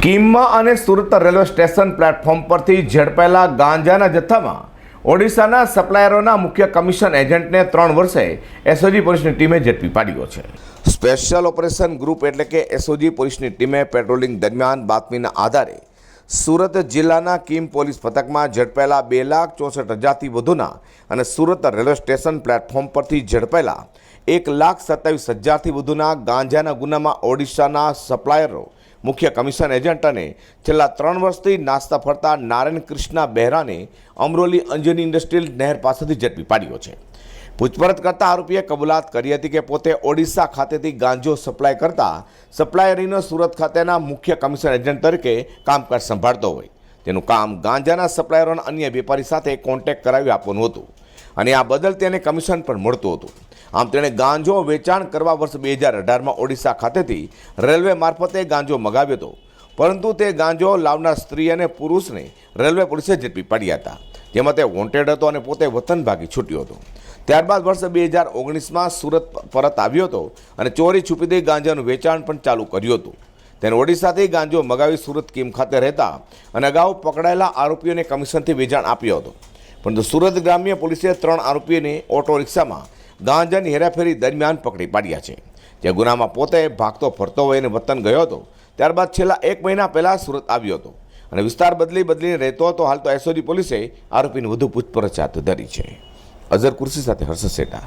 કિમમાં અને Surat railway station platform પરથી ઝડપાયેલા ગાંજાના જથ્થામાં ઓડિશાના સપ્લાયરોના મુખ્ય કમિશન એજન્ટને ત્રણ વર્ષે એસઓજી પોલીસની ટીમે ઝડપી પાડ્યો છે. સ્પેશિયલ ઓપરેશન ગ્રુપ એટલે કે એસઓજી પોલીસની ટીમે પેટ્રોલિંગ દરમિયાન બાતમીના આધારે સુરત જિલ્લાના કિમ પોલીસ પથકમાં ઝડપાયેલા બે લાખ ચોસઠ હજારથી વધુના અને સુરત રેલવે સ્ટેશન પ્લેટફોર્મ પરથી ઝડપાયેલા એક લાખ સત્તાવીસ હજારથી વધુના ગાંજાના ગુનામાં ઓડિશાના સપ્લાયરો મુખ્ય કમિશન એજન્ટ અને છેલ્લા ત્રણ વર્ષથી નાસ્તા ફરતા નારાયણ કૃષ્ણા બહેરાને અમરોલી અંજની ઇન્ડસ્ટ્રીયલ નહેર પાસેથી ઝડપી પાડ્યો છે. પૂછપરછ કરતા આરોપીએ કબૂલાત કરી હતી કે પોતે ઓડિશા ખાતેથી ગાંજો સપ્લાય કરતા સપ્લાયરીનો સુરત ખાતેના મુખ્ય કમિશન એજન્ટ તરીકે કામકાજ સંભાળતો હોય. તેનું કામ ગાંજાના સપ્લાયરોના અન્ય વેપારી સાથે કોન્ટેક્ટ કરાવી આપવાનું હતું. અને આ બદલ તેને કમિશન પણ મળતું હતું. આમ તેણે ગાંજો વેચાણ કરવા વર્ષ બે હજાર અઢારમાં ઓડિશા ખાતેથી રેલવે મારફતે ગાંજો મગાવ્યો હતો. પરંતુ તે ગાંજો લાવનાર સ્ત્રી અને પુરુષને રેલવે પોલીસે ઝડપી પાડ્યા હતા. જેમાં તે વોન્ટેડ હતો અને પોતે વતન ભાગી છૂટ્યો હતો. ત્યારબાદ વર્ષ બે હજાર ઓગણીસમાં સુરત પરત આવ્યો હતો અને ચોરી છુપી દઈ ગાંજાનું વેચાણ પણ ચાલુ કર્યું હતું. તેને ઓડિશાથી ગાંજો મગાવી સુરત કિમ ખાતે રહેતા અને અગાઉ પકડાયેલા આરોપીઓને કમિશનથી વેચાણ આપ્યો હતો. પરંતુ સુરત ગ્રામ્ય પોલીસે ત્રણ આરોપીઓને ઓટો રિક્ષામાં ગાંજાની હેરાફેરી દરમિયાન પકડી પાડ્યા છે. જે ગુનામાં પોતે ભાગતો, ફરતો હોય અને વતન ગયો હતો, ત્યારબાદ છેલ્લા એક મહિના પહેલાં સુરત આવ્યો હતો અને વિસ્તાર બદલી બદલીને રહેતો હતો, હાલ તો એસઓજી પોલીસે આરોપીની વધુ પૂછપરછ હાથ ધરી છે. અઝર કુર્સી સાથે હર્ષ સેટા.